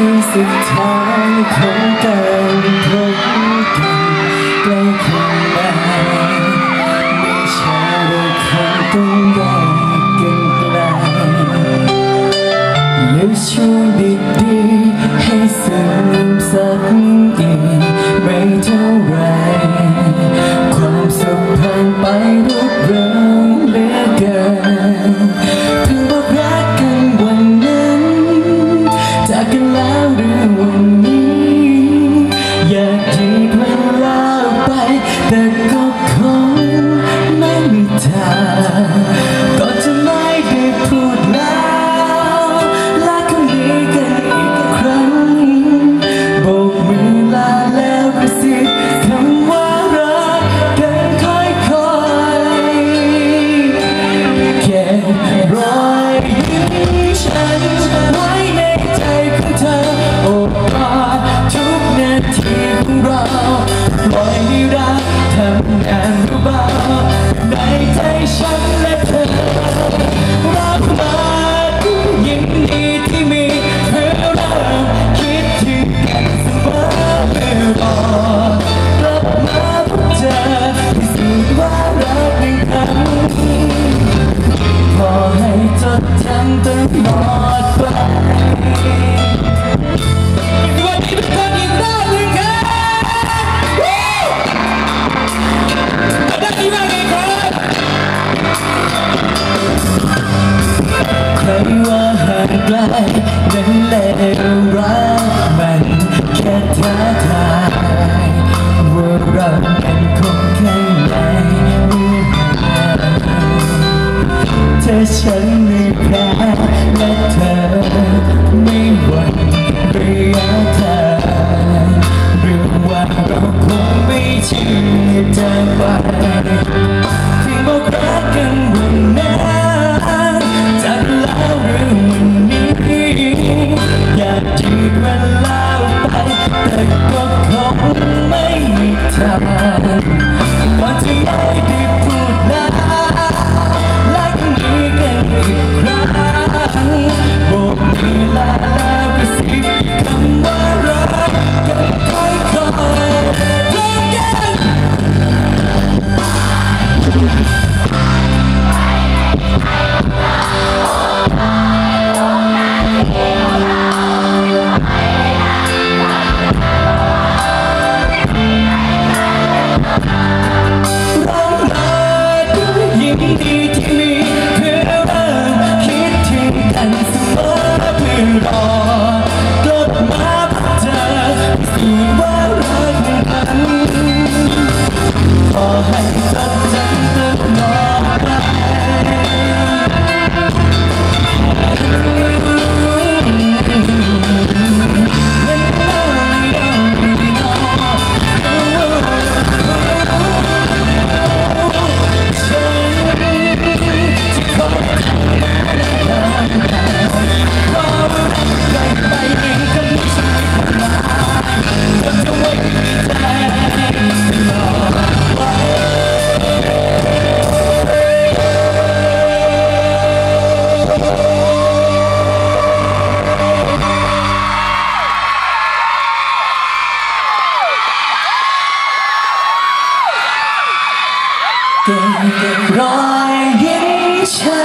คือสุดท้ายของการพบกันใกล้เข้ามาไม่ช้เราคงต้องแยกกันไเลือกช่วงดีๆให้เสริมสักอีกไม่เท่าไร ปอยให้รักทำงานรู้บ้างในใจฉัน 外 面 ยงดีที่มีเพื่อเคิดถึงกันเสมอเพื่อรอกลับมาพบเธอ 땐 그럴 힘차